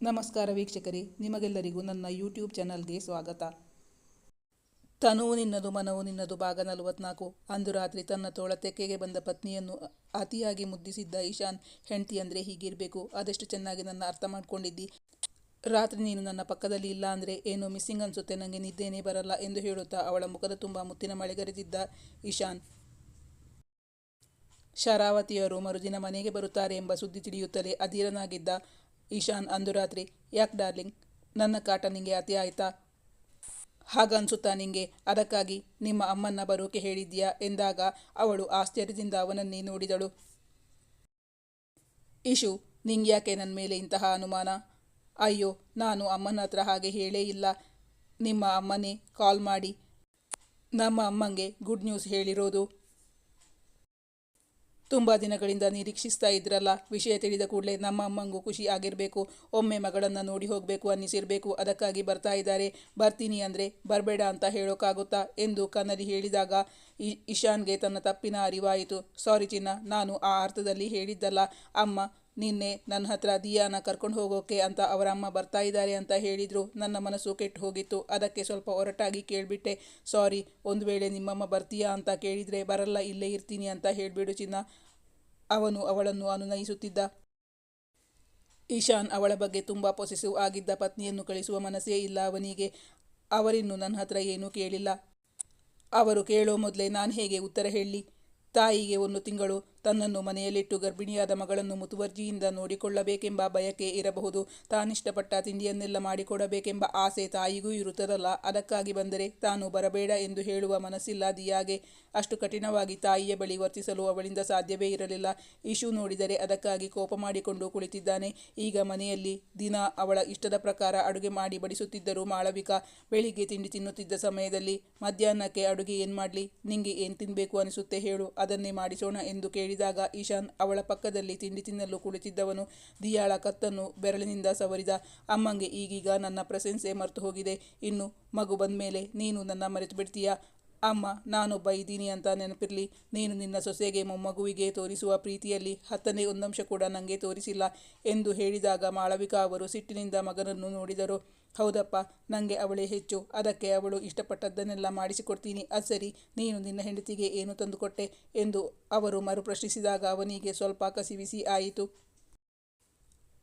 ನಮಸ್ಕಾರ ವೀಕ್ಷಕರೇ, ನಿಮಗೆಲ್ಲರಿಗೂ ನನ್ನ ಯೂಟ್ಯೂಬ್ ಚಾನಲ್ಗೆ ಸ್ವಾಗತ. ತನುವು ನಿನ್ನದು, ಮನವು ನಿನ್ನದು, ಭಾಗ ನಲವತ್ನಾಲ್ಕು. ಅಂದು ರಾತ್ರಿ ತನ್ನ ತೋಳ ತೆಕ್ಕೆಗೆ ಬಂದ ಪತ್ನಿಯನ್ನು ಅತಿಯಾಗಿ ಮುದ್ದಿಸಿದ್ದ ಈಶಾನ್, ಹೆಂಡತಿ ಅಂದರೆ ಹೀಗಿರಬೇಕು ಅದೆಷ್ಟು ಚೆನ್ನಾಗಿ ನನ್ನ ಅರ್ಥ ಮಾಡ್ಕೊಂಡಿದ್ದಿ. ರಾತ್ರಿ ನೀನು ನನ್ನ ಪಕ್ಕದಲ್ಲಿ ಇಲ್ಲ ಅಂದರೆ ಏನೋ ಮಿಸ್ಸಿಂಗ್ ಅನಿಸುತ್ತೆ ನನಗೆ ನಿದ್ದೆನೇ ಬರಲ್ಲ ಎಂದು ಹೇಳುತ್ತಾ ಅವಳ ಮುಖದ ತುಂಬ ಮುತ್ತಿನ ಮಳೆಗರೆದಿದ್ದ ಈಶಾನ್. ಶರಾವತಿಯವರು ಮರುದಿನ ಮನೆಗೆ ಬರುತ್ತಾರೆ ಎಂಬ ಸುದ್ದಿ ತಿಳಿಯುತ್ತಲೇ ಅಧೀರನಾಗಿದ್ದ ಈಶಾನ್ ಅಂದು ರಾತ್ರಿ, ಯಾಕೆ ಡಾರ್ಲಿಂಗ್? ನನ್ನ ಕಾಟ ನಿಂಗೆ ಅತಿ ಆಯ್ತಾ? ಹಾಗನ್ಸುತ್ತಾ ನಿಂಗೆ? ಅದಕ್ಕಾಗಿ ನಿಮ್ಮ ಅಮ್ಮನ್ನ ಬರೋಕೆ ಹೇಳಿದ್ಯಾ ಎಂದಾಗ ಅವಳು ಆಶ್ಚರ್ಯದಿಂದ ಅವನನ್ನೇ ನೋಡಿದಳು. ಇಶು ನಿಂಗ್ಯಾಕೆ ನನ್ನ ಮೇಲೆ ಇಂತಹ ಅನುಮಾನ? ಅಯ್ಯೋ, ನಾನು ಅಮ್ಮನ ಹತ್ರ ಹಾಗೆ ಹೇಳೇ ಇಲ್ಲ. ನಿಮ್ಮ ಅಮ್ಮನೇ ಕಾಲ್ ಮಾಡಿ. ನಮ್ಮ ಅಮ್ಮಂಗೆ ಗುಡ್ ನ್ಯೂಸ್ ಹೇಳಿರೋದು. ತುಂಬ ದಿನಗಳಿಂದ ನಿರೀಕ್ಷಿಸ್ತಾ ಇದ್ರಲ್ಲ. ವಿಷಯ ತಿಳಿದ ಕೂಡಲೇ ನಮ್ಮ ಅಮ್ಮಂಗೂ ಖುಷಿ ಆಗಿರಬೇಕು. ಒಮ್ಮೆ ಮಗಳನ್ನು ನೋಡಿ ಹೋಗಬೇಕು ಅನ್ನಿಸಿರಬೇಕು. ಅದಕ್ಕಾಗಿ ಬರ್ತಾ ಇದ್ದಾರೆ. ಬರ್ತೀನಿ ಅಂದರೆ ಬರಬೇಡ ಅಂತ ಹೇಳೋಕ್ಕಾಗುತ್ತಾ ಎಂದು ಕನ್ನಡಿ ಹೇಳಿದಾಗ ಇಶಾನ್ಗೆ ತನ್ನ ತಪ್ಪಿನ ಅರಿವಾಯಿತು. ಸಾರಿ ಚಿನ್ನ, ನಾನು ಆ ಅರ್ಥದಲ್ಲಿ ಹೇಳಿದ್ದಲ್ಲ. ಅಮ್ಮ ನಿನ್ನೆ ನನ್ನ ಹತ್ರ ದಿಯಾನ ಕರ್ಕೊಂಡು ಹೋಗೋಕೆ ಅಂತ ಅವರ ಅಮ್ಮ ಬರ್ತಾ ಇದ್ದಾರೆ ಅಂತ ಹೇಳಿದರು. ನನ್ನ ಮನಸ್ಸು ಕೆಟ್ಟು ಹೋಗಿತ್ತು. ಅದಕ್ಕೆ ಸ್ವಲ್ಪ ಹೊರಟಾಗಿ ಕೇಳಿಬಿಟ್ಟೆ. ಸಾರಿ, ಒಂದು ವೇಳೆ ನಿಮ್ಮಮ್ಮ ಬರ್ತೀಯಾ ಅಂತ ಕೇಳಿದರೆ ಬರಲ್ಲ, ಇಲ್ಲೇ ಇರ್ತೀನಿ ಅಂತ ಹೇಳಿಬಿಡು ಚಿನ್ನ. ಅವನು ಅವಳನ್ನು ಅನುನಯಿಸುತ್ತಿದ್ದ. ಈಶಾನ್ ಅವಳ ಬಗ್ಗೆ ತುಂಬ ಪೊಸೆಸಿವ್ ಆಗಿದ್ದ ಪತ್ನಿಯನ್ನು ಕಳಿಸುವ ಮನಸ್ಸೇ ಇಲ್ಲ ಅವನಿಗೆ. ಅವರಿನ್ನು ನನ್ನ ಹತ್ರ ಏನೂ ಕೇಳಿಲ್ಲ. ಅವರು ಕೇಳೋ ಮೊದಲೇ ನಾನು ಹೇಗೆ ಉತ್ತರ ಹೇಳಿ? ತಾಯಿಗೆ ಒಂದು ತಿಂಗಳು. ತನ್ನನ್ನು ಮನೆಯಲ್ಲಿಟ್ಟು ಗರ್ಭಿಣಿಯಾದ ಮಗಳನ್ನು ಮುತುವರ್ಜಿಯಿಂದ ನೋಡಿಕೊಳ್ಳಬೇಕೆಂಬ ಬಯಕೆ ಇರಬಹುದು. ತಾನಿಷ್ಟಪಟ್ಟ ತಿಂಡಿಯನ್ನೆಲ್ಲ ಮಾಡಿಕೊಡಬೇಕೆಂಬ ಆಸೆ ತಾಯಿಗೂ ಇರುತ್ತದಲ್ಲ. ಅದಕ್ಕಾಗಿ ಬಂದರೆ ತಾನು ಬರಬೇಡ ಎಂದು ಹೇಳುವ ಮನಸ್ಸಿಲ್ಲ ದಿಯಾಗೆ. ಅಷ್ಟು ಕಠಿಣವಾಗಿ ತಾಯಿಯ ಬಳಿ ವರ್ತಿಸಲು ಅವಳಿಂದ ಸಾಧ್ಯವೇ ಇರಲಿಲ್ಲ. ಇಶು ನೋಡಿದರೆ ಅದಕ್ಕಾಗಿ ಕೋಪ ಮಾಡಿಕೊಂಡು ಕುಳಿತಿದ್ದಾನೆ. ಈಗ ಮನೆಯಲ್ಲಿ ದಿನ ಅವಳ ಇಷ್ಟದ ಪ್ರಕಾರ ಅಡುಗೆ ಮಾಡಿ ಬಡಿಸುತ್ತಿದ್ದರು ಮಾಳವಿಕಾ. ಬೆಳಿಗ್ಗೆ ತಿಂಡಿ ತಿನ್ನುತ್ತಿದ್ದ ಸಮಯದಲ್ಲಿ ಮಧ್ಯಾಹ್ನಕ್ಕೆ ಅಡುಗೆ ಏನು ಮಾಡಲಿ ನಿಂಗೆ ಏನು ತಿನ್ನಬೇಕು ಅನಿಸುತ್ತೆ ಹೇಳು. ಅದನ್ನೇ ಮಾಡಿಸೋಣ ಎಂದು ಕೇಳಿದಾಗ ಈಶಾನ್ ಅವಳ ಪಕ್ಕದಲ್ಲಿ ತಿಂಡಿ ತಿನ್ನಲು ಕುಳಿತಿದ್ದವನು. ದಿಯಾಳ ಕತ್ತನ್ನು ಬೆರಳಿನಿಂದ ಸವರಿದ. ಅಮ್ಮಂಗೆ ಈಗೀಗ ನನ್ನ ಪ್ರಶಂಸೆ ಮರೆತು ಹೋಗಿದೆ. ಇನ್ನು ಮಗು ಬಂದಮೇಲೆ ನೀನು ನನ್ನ ಮರೆತು ಬಿಡ್ತೀಯಾ? ಅಮ್ಮ, ನಾನೊಬ್ಬ ಇದ್ದೀನಿ ಅಂತ ನೆನಪಿರಲಿ. ನೀನು ನಿನ್ನ ಸೊಸೆಗೆ ಮೊಮ್ಮಗುವಿಗೆ ತೋರಿಸುವ ಪ್ರೀತಿಯಲ್ಲಿ ಹತ್ತನೇ ಒಂದಂಶ ಕೂಡ ನನಗೆ ತೋರಿಸಿಲ್ಲ ಎಂದು ಹೇಳಿದಾಗ ಮಾಳವಿಕಾ ಅವರು ಸಿಟ್ಟಿನಿಂದ ಮಗನನ್ನು ನೋಡಿದರು. ಹೌದಪ್ಪ ನನಗೆ ಅವಳೇ ಹೆಚ್ಚು. ಅದಕ್ಕೆ ಅವಳು ಇಷ್ಟಪಟ್ಟದ್ದನ್ನೆಲ್ಲ ಮಾಡಿಸಿಕೊಡ್ತೀನಿ. ಅದು ಸರಿ, ನೀನು ನಿನ್ನ ಹೆಂಡತಿಗೆ ಏನು ತಂದುಕೊಟ್ಟೆ ಎಂದು ಅವರು ಮರುಪ್ರಶ್ನಿಸಿದಾಗ ಅವನಿಗೆ ಸ್ವಲ್ಪ ಕಸಿವಿಸಿ ಆಯಿತು.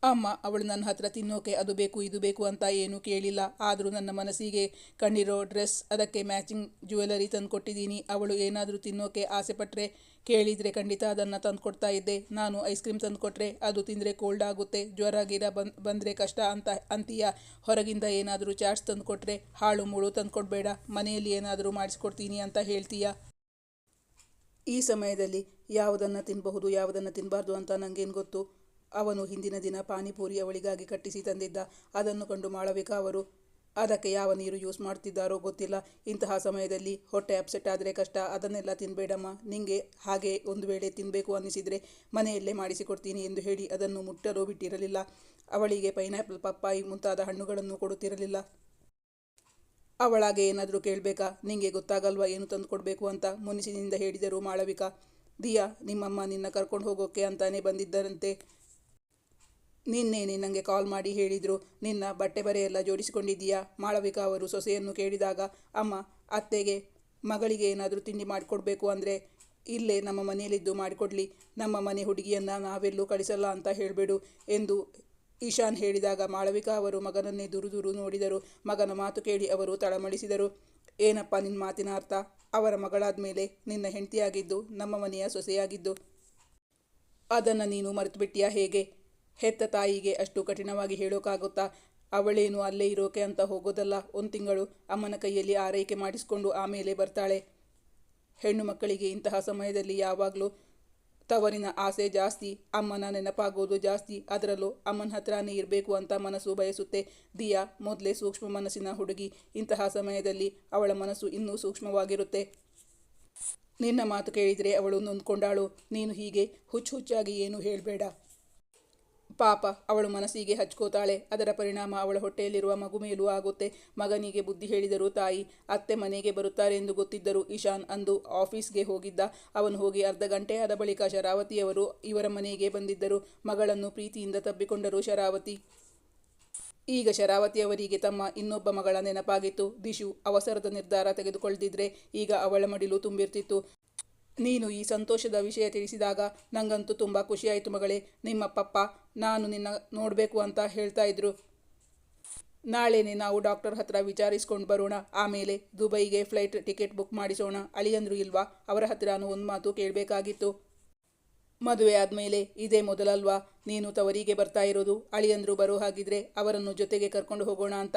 ಅಮ್ಮ, ಅವಳು ನನ್ನ ಹತ್ರ ತಿನ್ನೋಕೆ ಅದು ಬೇಕು, ಇದು ಬೇಕು ಅಂತ ಏನೂ ಕೇಳಿಲ್ಲ. ಆದರೂ ನನ್ನ ಮನಸ್ಸಿಗೆ ಕಂಡಿರೋ ಡ್ರೆಸ್, ಅದಕ್ಕೆ ಮ್ಯಾಚಿಂಗ್ ಜ್ಯುವೆಲರಿ ತಂದುಕೊಟ್ಟಿದ್ದೀನಿ. ಅವಳು ಏನಾದರೂ ತಿನ್ನೋಕೆ ಆಸೆ ಪಟ್ಟರೆ ಕೇಳಿದರೆ ಖಂಡಿತ ಅದನ್ನು ತಂದುಕೊಡ್ತಾ ಇದ್ದೆ. ನಾನು ಐಸ್ ಕ್ರೀಮ್ ತಂದುಕೊಟ್ರೆ ಅದು ತಿಂದರೆ ಕೋಲ್ಡ್ ಆಗುತ್ತೆ ಜ್ವರ ಗಿರ ಬಂದ್, ಬಂದರೆ ಕಷ್ಟ ಅಂತ ಅಂತೀಯ. ಹೊರಗಿಂದ ಏನಾದರೂ ಚಾಟ್ಸ್ ತಂದುಕೊಟ್ರೆ ಹಾಳು ಮುಳು ತಂದುಕೊಡ್ಬೇಡ, ಮನೆಯಲ್ಲಿ ಏನಾದರೂ ಮಾಡಿಸ್ಕೊಡ್ತೀನಿ ಅಂತ ಹೇಳ್ತೀಯ. ಈ ಸಮಯದಲ್ಲಿ ಯಾವುದನ್ನು ತಿನ್ನಬಹುದು ಯಾವುದನ್ನು ತಿನ್ನಬಾರ್ದು ಅಂತ ನನಗೇನು ಗೊತ್ತು? ಅವನು ಹಿಂದಿನ ದಿನ ಪಾನಿಪೂರಿ ಅವಳಿಗಾಗಿ ಕಟ್ಟಿಸಿ ತಂದಿದ್ದ. ಅದನ್ನು ಕಂಡು ಮಾಳವಿಕಾ ಅವರು. ಅದಕ್ಕೆ ಯಾವ ನೀರು ಯೂಸ್ ಮಾಡ್ತಿದ್ದಾರೋ ಗೊತ್ತಿಲ್ಲ. ಇಂತಹ ಸಮಯದಲ್ಲಿ ಹೊಟ್ಟೆ ಅಪ್ಸೆಟ್ ಆದರೆ ಕಷ್ಟ. ಅದನ್ನೆಲ್ಲ ತಿನ್ನಬೇಡಮ್ಮ ನಿಂಗೆ ಹಾಗೆ ಒಂದು ವೇಳೆ ತಿನ್ನಬೇಕು ಅನ್ನಿಸಿದರೆ ಮನೆಯಲ್ಲೇ ಮಾಡಿಸಿಕೊಡ್ತೀನಿ ಎಂದು ಹೇಳಿ ಅದನ್ನು ಮುಟ್ಟಲು ಬಿಟ್ಟಿರಲಿಲ್ಲ. ಅವಳಿಗೆ ಪೈನಾಪಲ್, ಪಪ್ಪಾಯಿ ಮುಂತಾದ ಹಣ್ಣುಗಳನ್ನು ಕೊಡುತ್ತಿರಲಿಲ್ಲ. ಅವಳಾಗೆ ಏನಾದರೂ ಕೇಳಬೇಕಾ? ನಿಂಗೆ ಗೊತ್ತಾಗಲ್ವಾ ಏನು ತಂದು ಕೊಡಬೇಕು ಅಂತ ಮುನಿಸಿನಿಂದ ಹೇಳಿದರು ಮಾಳವಿಕಾ. ದಿಯಾ, ನಿಮ್ಮಮ್ಮ ನಿನ್ನ ಕರ್ಕೊಂಡು ಹೋಗೋಕೆ ಅಂತಾನೆ ಬಂದಿದ್ದರಂತೆ. ನಿನ್ನೇನೆ ನನಗೆ ಕಾಲ್ ಮಾಡಿ ಹೇಳಿದರು, ನಿನ್ನ ಬಟ್ಟೆ ಬರೆಯೆಲ್ಲ ಜೋಡಿಸಿಕೊಂಡಿದ್ದೀಯಾ? ಮಾಳವಿಕಾ ಅವರು ಸೊಸೆಯನ್ನು ಕೇಳಿದಾಗ, ಅಮ್ಮ, ಅತ್ತೆಗೆ, ಮಗಳಿಗೆ ಏನಾದರೂ ತಿಂಡಿ ಮಾಡಿಕೊಡ್ಬೇಕು ಅಂದರೆ ಇಲ್ಲೇ ನಮ್ಮ ಮನೆಯಲ್ಲಿದ್ದು ಮಾಡಿಕೊಡ್ಲಿ, ನಮ್ಮ ಮನೆ ಹುಡುಗಿಯನ್ನು ನಾವೆಲ್ಲೂ ಕಳಿಸಲ್ಲ ಅಂತ ಹೇಳಬೇಡು ಎಂದು ಈಶಾನ್ ಹೇಳಿದಾಗ ಮಾಳವಿಕಾ ಅವರು ಮಗನನ್ನೇ ದುರು ದುರು ನೋಡಿದರು. ಮಗನ ಮಾತು ಕೇಳಿ ಅವರು ತಳಮಳಿಸಿದರು. ಏನಪ್ಪ ನಿನ್ನ ಮಾತಿನ ಅರ್ಥ? ಅವರ ಮಗಳಾದ ಮೇಲೆ ನಿನ್ನ ಹೆಂಡತಿಯಾಗಿದ್ದು, ನಮ್ಮ ಮನೆಯ ಸೊಸೆಯಾಗಿದ್ದು. ಅದನ್ನು ನೀನು ಮರೆತುಬಿಟ್ಟಿಯಾ ಹೇಗೆ? ಹೆತ್ತ ತಾಯಿಗೆ ಅಷ್ಟು ಕಠಿಣವಾಗಿ ಹೇಳೋಕ್ಕಾಗುತ್ತಾ ಅವಳೇನು ಅಲ್ಲೇ ಇರೋಕೆ ಅಂತ ಹೋಗೋದಲ್ಲ. ಒಂದು ತಿಂಗಳು ಅಮ್ಮನ ಕೈಯಲ್ಲಿ ಆರೈಕೆ ಮಾಡಿಸಿಕೊಂಡು ಆಮೇಲೆ ಬರ್ತಾಳೆ. ಹೆಣ್ಣು ಮಕ್ಕಳಿಗೆ ಇಂತಹ ಸಮಯದಲ್ಲಿ ಯಾವಾಗಲೂ ತವರಿನ ಆಸೆ ಜಾಸ್ತಿ, ಅಮ್ಮನ ನೆನಪಾಗೋದು ಜಾಸ್ತಿ. ಅದರಲ್ಲೂ ಅಮ್ಮನ ಹತ್ರನೇ ಇರಬೇಕು ಅಂತ ಮನಸ್ಸು ಬಯಸುತ್ತೆ. ದಿಯಾ, ಮೊದಲೇ ಸೂಕ್ಷ್ಮ ಮನಸ್ಸಿನ ಹುಡುಗಿ. ಇಂತಹ ಸಮಯದಲ್ಲಿ ಅವಳ ಮನಸ್ಸು ಇನ್ನೂ ಸೂಕ್ಷ್ಮವಾಗಿರುತ್ತೆ. ನಿನ್ನ ಮಾತು ಕೇಳಿದರೆ ಅವಳು ನೊಂದ್ಕೊಂಡಾಳು. ನೀನು ಹೀಗೆ ಹುಚ್ಚು ಹುಚ್ಚಾಗಿ ಏನು ಹೇಳಬೇಡ. ಪಾಪ, ಅವಳು ಮನಸ್ಸಿಗೆ ಹಚ್ಕೋತಾಳೆ. ಅದರ ಪರಿಣಾಮ ಅವಳ ಹೊಟ್ಟೆಯಲ್ಲಿರುವ ಮಗು ಮೇಲೂ ಆಗುತ್ತೆ. ಮಗನಿಗೆ ಬುದ್ಧಿ ಹೇಳಿದರು ತಾಯಿ, ಅತ್ತೆ ಮನೆಗೆ ಬರುತ್ತಾರೆ ಎಂದು ಗೊತ್ತಿದ್ದರು ಇಶಾನ್ ಅಂದು ಆಫೀಸ್ಗೆ ಹೋಗಿದ್ದ. ಅವನು ಹೋಗಿ ಅರ್ಧ ಗಂಟೆ ಆದ ಬಳಿಕ ಶರಾವತಿಯವರು ಇವರ ಮನೆಗೆ ಬಂದಿದ್ದರು. ಮಗಳನ್ನು ಪ್ರೀತಿಯಿಂದ ತಬ್ಬಿಕೊಂಡರು ಶರಾವತಿ. ಈಗ ಶರಾವತಿಯವರಿಗೆ ತಮ್ಮ ಇನ್ನೊಬ್ಬ ಮಗಳ ನೆನಪಾಗಿತ್ತು. ದಿಶು ಅವಸರದ ನಿರ್ಧಾರ ತೆಗೆದುಕೊಳ್ಳದಿದ್ರೆ ಈಗ ಅವಳ ಮಡಿಲು ತುಂಬಿರ್ತಿತ್ತು. ನೀನು ಈ ಸಂತೋಷದ ವಿಷಯ ತಿಳಿಸಿದಾಗ ನನಗಂತೂ ತುಂಬ ಖುಷಿಯಾಯಿತು ಮಗಳೇ. ನಿಮ್ಮ ಪಪ್ಪ, ನಾನು ನಿನ್ನ ನೋಡಬೇಕು ಅಂತ ಹೇಳ್ತಾ ಇದ್ರು. ನಾಳೆನೆ ನಾವು ಡಾಕ್ಟರ್ ಹತ್ರ ವಿಚಾರಿಸ್ಕೊಂಡು ಬರೋಣ. ಆಮೇಲೆ ದುಬೈಗೆ ಫ್ಲೈಟ್ ಟಿಕೆಟ್ ಬುಕ್ ಮಾಡಿಸೋಣ. ಅಳಿಯಂದ್ರು ಇಲ್ವಾ? ಅವರ ಹತ್ತಿರನೂ ಒಂದು ಮಾತು ಕೇಳಬೇಕಾಗಿತ್ತು. ಮದುವೆ ಆದಮೇಲೆ ಇದೇ ಮೊದಲಲ್ವಾ? ನೀನು ತವರಿಗೆ ಬರ್ತಾ ಇರೋದು? ಅಳಿಯಂದ್ರು ಬರೋ ಹಾಗಿದ್ರೆ ಅವರನ್ನು ಜೊತೆಗೆ ಕರ್ಕೊಂಡು ಹೋಗೋಣ ಅಂತ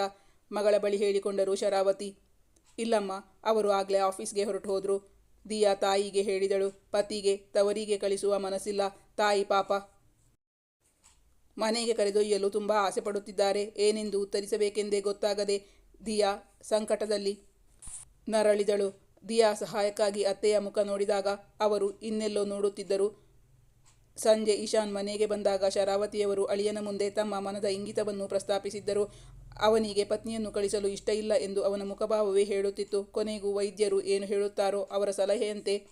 ಮಗಳ ಬಳಿ ಹೇಳಿಕೊಂಡರು ಶರಾವತಿ. ಇಲ್ಲಮ್ಮ, ಅವರು ಆಗಲೇ ಆಫೀಸ್ಗೆ ಹೊರಟು ಹೋದರು. ದಿಯಾ ತಾಯಿಗೆ ಹೇಳಿದಳು, ಪತಿಗೆ, ತವರಿಗೆ ಕಳಿಸುವ ಮನಸ್ಸಿಲ್ಲ, ತಾಯಿ ಪಾಪ. ಮನೆಗೆ ಕರೆದೊಯ್ಯಲು ತುಂಬ ಆಸೆ ಪಡುತ್ತಿದ್ದಾರೆ, ಏನೆಂದು ಉತ್ತರಿಸಬೇಕೆಂದೇ ಗೊತ್ತಾಗದೆ ದಿಯಾ ಸಂಕಟದಲ್ಲಿ ನರಳಿದಳು. ದಿಯಾ ಸಹಾಯಕ್ಕಾಗಿ ಅತ್ತೆಯ ಮುಖ ನೋಡಿದಾಗ ಅವರು ಇನ್ನೆಲ್ಲೋ ನೋಡುತ್ತಿದ್ದರು. ಸಂಜೆ ಇಶಾನ್ ಮನೆಗೆ ಬಂದಾಗ ಶರಾವತಿಯವರು ಅಳಿಯನ ಮುಂದೆ ತಮ್ಮ ಮನದ ಇಂಗಿತವನ್ನು ಪ್ರಸ್ತಾಪಿಸಿದ್ದರು. ಅವನಿಗೆ ಪತ್ನಿಯನ್ನು ಕಳಿಸಲು ಇಷ್ಟ ಇಲ್ಲ ಎಂದು ಅವನ ಮುಖಭಾವವೇ ಹೇಳುತ್ತಿತ್ತು. ಕೊನೆಗೂ ವೈದ್ಯರು ಏನು ಹೇಳುತ್ತಾರೋ ಅವರ ಸಲಹೆಯಂತೆ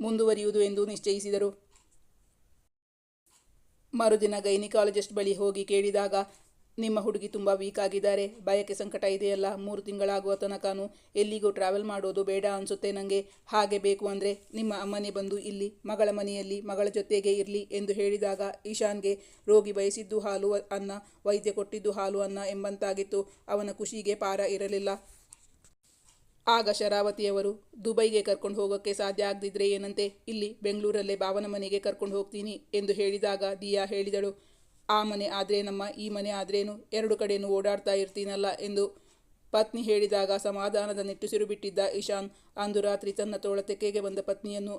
ಮುಂದುವರಿಯುವುದು ಎಂದು ನಿಶ್ಚಯಿಸಿದರು. ಮರುದಿನ ಗೈನಿಕಾಲಜಿಸ್ಟ್ ಬಳಿ ಹೋಗಿ ಕೇಳಿದಾಗ ನಿಮ್ಮ ಹುಡುಗಿ ತುಂಬ ವೀಕ್ ಆಗಿದ್ದಾರೆ. ಭಯಕ್ಕೆ ಸಂಕಟ ಇದೆಯಲ್ಲ. ಮೂರು ತಿಂಗಳಾಗುವ ತನಕನು ಎಲ್ಲಿಗೂ ಟ್ರಾವೆಲ್ ಮಾಡೋದು ಬೇಡ ಅನಿಸುತ್ತೆ ನನಗೆ ಹಾಗೆ ಬೇಕು ಅಂದರೆ ನಿಮ್ಮ ಅಮ್ಮನೇ ಬಂದು ಇಲ್ಲಿ ಮಗಳ ಮನೆಯಲ್ಲಿ ಮಗಳ ಜೊತೆಗೆ ಇರಲಿ ಎಂದು ಹೇಳಿದಾಗ ಈಶಾನ್ಗೆ ರೋಗಿ ಬಯಸಿದ್ದು ಹಾಲು ಅನ್ನ, ವೈದ್ಯ ಕೊಟ್ಟಿದ್ದು ಹಾಲು ಅನ್ನ ಎಂಬಂತಾಗಿತ್ತು. ಅವನ ಖುಷಿಗೆ ಪಾರ ಇರಲಿಲ್ಲ. ಆಗ ಶರಾವತಿಯವರು, ದುಬೈಗೆ ಕರ್ಕೊಂಡು ಹೋಗೋಕ್ಕೆ ಸಾಧ್ಯ ಆಗದಿದ್ರೆ ಏನಂತೆ? ಇಲ್ಲಿ ಬೆಂಗಳೂರಲ್ಲೇ ಭಾವನ ಮನೆಗೆ ಕರ್ಕೊಂಡು ಹೋಗ್ತೀನಿ ಎಂದು ಹೇಳಿದಾಗ ದಿಯಾ ಹೇಳಿದಳು. ಆ ಮನೆ ಆದ್ರೇನಮ್ಮ ಈ ಮನೆ ಆದ್ರೇನು? ಎರಡು ಕಡೆನೂ ಓಡಾಡ್ತಾ ಇರ್ತೀನಲ್ಲ ಎಂದು ಪತ್ನಿ ಹೇಳಿದಾಗ ಸಮಾಧಾನದ ನಿಟ್ಟುಸಿರು ಬಿಟ್ಟಿದ್ದ ಇಶಾನ್. ಅಂದು ರಾತ್ರಿ ತನ್ನ ತೋಳ ತೆಕ್ಕೆಗೆ ಬಂದ ಪತ್ನಿಯನ್ನು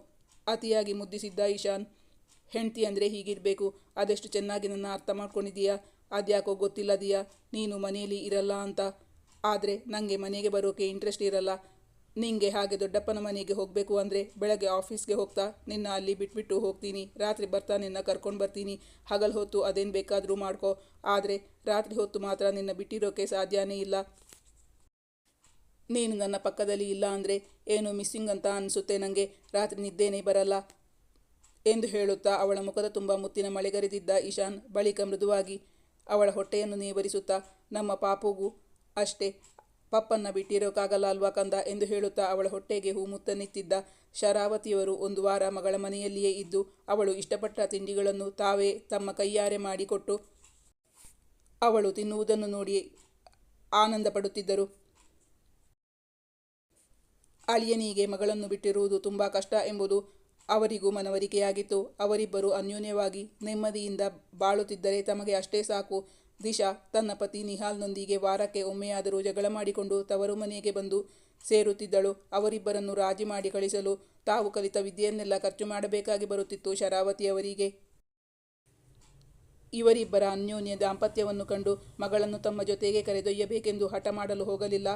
ಅತಿಯಾಗಿ ಮುದ್ದಿಸಿದ್ದ ಇಶಾನ್, ಹೆಂಡ್ತಿ ಅಂದರೆ ಹೀಗಿರಬೇಕು. ಅದೆಷ್ಟು ಚೆನ್ನಾಗಿ ನನ್ನ ಅರ್ಥ ಮಾಡ್ಕೊಂಡಿದ್ದೀಯಾ? ಅದ್ಯಾಕೋ ಗೊತ್ತಿಲ್ಲದೀಯಾ? ನೀನು ಮನೆಯಲ್ಲಿ ಇರಲ್ಲ ಅಂತ. ಆದರೆ ನನಗೆ ಮನೆಗೆ ಬರೋಕೆ ಇಂಟ್ರೆಸ್ಟ್ ಇರಲ್ಲ. ನಿಂಗೆ ಹಾಗೆ ದೊಡ್ಡಪ್ಪನ ಮನೆಗೆ ಹೋಗಬೇಕು ಅಂದರೆ ಬೆಳಗ್ಗೆ ಆಫೀಸ್ಗೆ ಹೋಗ್ತಾ ನಿನ್ನ ಅಲ್ಲಿ ಬಿಟ್ಬಿಟ್ಟು ಹೋಗ್ತೀನಿ. ರಾತ್ರಿ ಬರ್ತಾ ನಿನ್ನ ಕರ್ಕೊಂಡು ಬರ್ತೀನಿ. ಹಗಲು ಹೊತ್ತು ಅದೇನು ಬೇಕಾದರೂ ಮಾಡ್ಕೋ. ಆದರೆ ರಾತ್ರಿ ಹೊತ್ತು ಮಾತ್ರ ನಿನ್ನ ಬಿಟ್ಟಿರೋಕೆ ಸಾಧ್ಯನೇ ಇಲ್ಲ. ನೀನು ನನ್ನ ಪಕ್ಕದಲ್ಲಿ ಇಲ್ಲ ಅಂದರೆ ಏನು ಮಿಸ್ಸಿಂಗ್ ಅಂತ ಅನಿಸುತ್ತೆ ನನಗೆ ರಾತ್ರಿ ನಿದ್ದೇನೆ ಬರಲ್ಲ ಎಂದು ಹೇಳುತ್ತಾ ಅವಳ ಮುಖದ ತುಂಬ ಮುತ್ತಿನ ಮಳೆಗರೆದಿದ್ದ ಇಶಾನ್ ಬಳಿಕ ಮೃದುವಾಗಿ ಅವಳ ಹೊಟ್ಟೆಯನ್ನು ನೇವರಿಸುತ್ತಾ, ನಮ್ಮ ಪಾಪುಗೂ ಅಷ್ಟೇ. ಪಪ್ಪನ್ನ ಬಿಟ್ಟಿರೋಕ್ಕಾಗಲ್ಲ ಅಲ್ವಾ ಕಂದ ಎಂದು ಹೇಳುತ್ತಾ ಅವಳ ಹೊಟ್ಟೆಗೆ ಹೂ ನಿಂತಿದ್ದ ಶರಾವತಿಯವರು ಒಂದು ವಾರ ಮಗಳ ಮನೆಯಲ್ಲಿಯೇ ಇದ್ದು ಅವಳು ಇಷ್ಟಪಟ್ಟ ತಿಂಡಿಗಳನ್ನು ತಾವೇ ತಮ್ಮ ಕೈಯಾರೆ ಮಾಡಿಕೊಟ್ಟು ಅವಳು ತಿನ್ನುವುದನ್ನು ನೋಡಿ ಆನಂದ ಪಡುತ್ತಿದ್ದರು ಅಳಿಯನಿಗೆ ಮಗಳನ್ನು ಬಿಟ್ಟಿರುವುದು ತುಂಬ ಕಷ್ಟ ಎಂಬುದು ಅವರಿಗೂ ಮನವರಿಕೆಯಾಗಿತ್ತು. ಅವರಿಬ್ಬರು ಅನ್ಯೋನ್ಯವಾಗಿ ನೆಮ್ಮದಿಯಿಂದ ಬಾಳುತ್ತಿದ್ದರೆ ತಮಗೆ ಅಷ್ಟೇ ಸಾಕು. ದಿಶಾ ತನ್ನ ಪತಿ ನಿಹಾಲ್ನೊಂದಿಗೆ ವಾರಕ್ಕೆ ಒಮ್ಮೆಯಾದರೂ ಜಗಳ ಮಾಡಿಕೊಂಡು ತವರು ಮನೆಗೆ ಬಂದು ಸೇರುತ್ತಿದ್ದಳು. ಅವರಿಬ್ಬರನ್ನು ರಾಜಿ ಮಾಡಿ ಕಳಿಸಲು ತಾವು ಕಲಿತ ವಿದ್ಯೆಯನ್ನೆಲ್ಲ ಖರ್ಚು ಮಾಡಬೇಕಾಗಿ ಬರುತ್ತಿತ್ತು ಶರಾವತಿಯವರಿಗೆ. ಇವರಿಬ್ಬರ ಅನ್ಯೋನ್ಯ ದಾಂಪತ್ಯವನ್ನು ಕಂಡು ಮಗಳನ್ನು ತಮ್ಮ ಜೊತೆಗೆ ಕರೆದೊಯ್ಯಬೇಕೆಂದು ಹಠ ಮಾಡಲು ಹೋಗಲಿಲ್ಲ.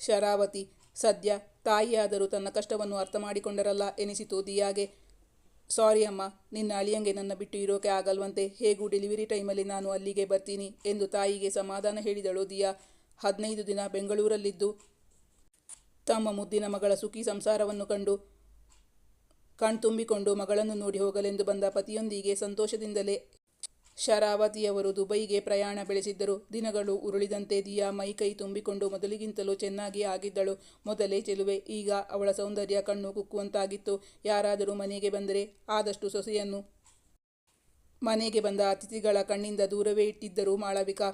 ಶರಾವತಿ, ಸದ್ಯ ತಾಯಿಯಾದರೂ ತನ್ನ ಕಷ್ಟವನ್ನು ಅರ್ಥ ಮಾಡಿಕೊಂಡರಲ್ಲ ಎನಿಸಿತು. ದಿಯಾಗೆ ಸಾರಿ ಅಮ್ಮ. ನಿನ್ನ ಅಳಿಯಂಗೆ ನನ್ನ ಬಿಟ್ಟು ಇರೋಕೆ ಆಗಲ್ವಂತೆ. ಹೇಗೂ ಡೆಲಿವರಿ ಟೈಮಲ್ಲಿ ನಾನು ಅಲ್ಲಿಗೆ ಬರ್ತೀನಿ ಎಂದು ತಾಯಿಗೆ ಸಮಾಧಾನ ಹೇಳಿದಳು ದಿಯಾ. ಹದಿನೈದು ದಿನ ಬೆಂಗಳೂರಲ್ಲಿದ್ದು. ತಮ್ಮ ಮುದ್ದಿನ ಮಗಳ ಸುಖಿ ಸಂಸಾರವನ್ನು ಕಂಡು, ಕಣ್ತುಂಬಿಕೊಂಡು ಮಗಳನ್ನು ನೋಡಿ ಹೋಗಲೆಂದು ಬಂದ ಪತಿಯೊಂದಿಗೆ ಸಂತೋಷದಿಂದಲೇ ಶರಾವತಿಯವರು ದುಬೈಗೆ ಪ್ರಯಾಣ ಬೆಳೆಸಿದ್ದರು. ದಿನಗಳು ಉರುಳಿದಂತೆ ದಿಯಾ ಮೈಕೈ ತುಂಬಿಕೊಂಡು ಮೊದಲಿಗಿಂತಲೂ ಚೆನ್ನಾಗಿ ಆಗಿದ್ದಳು. ಮೊದಲೇ ಚೆಲುವೆ. ಈಗ ಅವಳ ಸೌಂದರ್ಯ ಕಣ್ಣು ಕುಕ್ಕುವಂತಾಗಿತ್ತು. ಯಾರಾದರೂ ಮನೆಗೆ ಬಂದರೆ ಆದಷ್ಟು ಸೊಸೆಯನ್ನು ಮನೆಗೆ ಬಂದ ಅತಿಥಿಗಳ ಕಣ್ಣಿಂದ ದೂರವೇ ಇಟ್ಟಿದ್ದರು ಮಾಳವಿಕಾ.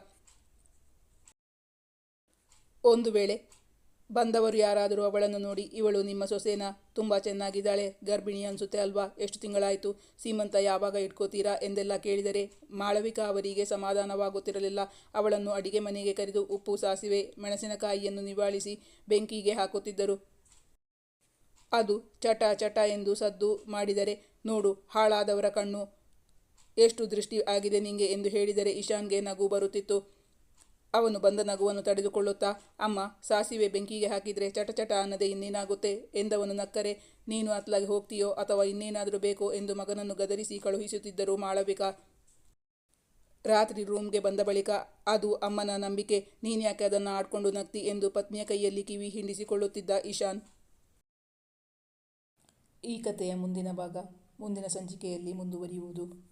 ಒಂದು ವೇಳೆ ಬಂದವರು ಯಾರಾದರೂ ಅವಳನ್ನು ನೋಡಿ, ಇವಳು ನಿಮ್ಮ ಸೊಸೆನ? ತುಂಬ ಚೆನ್ನಾಗಿದ್ದಾಳೆ, ಗರ್ಭಿಣಿ ಅನಿಸುತ್ತೆ ಅಲ್ವಾ? ಎಷ್ಟು ತಿಂಗಳಾಯಿತು? ಸೀಮಂತ ಯಾವಾಗ ಇಟ್ಕೋತೀರಾ? ಎಂದೆಲ್ಲ ಕೇಳಿದರೆ, ಮಾಳವಿಕಾ ಅವರಿಗೆ ಸಮಾಧಾನವಾಗುತ್ತಿರಲಿಲ್ಲ. ಅವಳನ್ನು ಅಡಿಗೆ ಮನೆಗೆ ಕರೆದು ಉಪ್ಪು ಸಾಸಿವೆ, ಮೆಣಸಿನಕಾಯಿಯನ್ನು ನಿವಾಳಿಸಿ ಬೆಂಕಿಗೆ ಹಾಕುತ್ತಿದ್ದರು. ಅದು ಚಟ ಚಟ ಎಂದು ಸದ್ದು ಮಾಡಿದರೆ, ನೋಡು, ಹಾಳಾದವರ ಕಣ್ಣು. ಎಷ್ಟು ದೃಷ್ಟಿ ಆಗಿದೆ ನಿಂಗೆ? ಎಂದು ಹೇಳಿದರೆ, ಇಶಾನ್ಗೆ ನಗು ಬರುತ್ತಿತ್ತು. ಅವನು ಬಂದ ನಗುವನ್ನು ತಡೆದುಕೊಳ್ಳುತ್ತಾ, ಅಮ್ಮ, ಸಾಸಿವೆ ಬೆಂಕಿಗೆ ಹಾಕಿದರೆ ಚಟಚಟ ಚಟ ಅನ್ನದೆ ಇನ್ನೇನಾಗುತ್ತೆ? ಎಂದವನು ನಕ್ಕರೆ, ನೀನು ಅತ್ಲಾಗಿ ಹೋಗ್ತೀಯೋ ಅಥವಾ ಇನ್ನೇನಾದರೂ ಬೇಕೋ ಎಂದು ಮಗನನ್ನು ಗದರಿಸಿ ಕಳುಹಿಸುತ್ತಿದ್ದರು ಮಾಳವಿಕಾ ರಾತ್ರಿ ರೂಮ್ಗೆ ಬಂದ ಬಳಿಕ, ಅದು ಅಮ್ಮನ ನಂಬಿಕೆ ನೀನ್ಯಾಕೆ ಅದನ್ನು ಆಡ್ಕೊಂಡು ನಕ್ತಿ ಎಂದು ಪತ್ನಿಯ ಕೈಯಲ್ಲಿ ಕಿವಿ ಹಿಂಡಿಸಿಕೊಳ್ಳುತ್ತಿದ್ದ ಇಶಾನ್. ಈ ಕಥೆಯ ಮುಂದಿನ ಭಾಗ, ಮುಂದಿನ ಸಂಚಿಕೆಯಲ್ಲಿ ಮುಂದುವರಿಯುವುದು.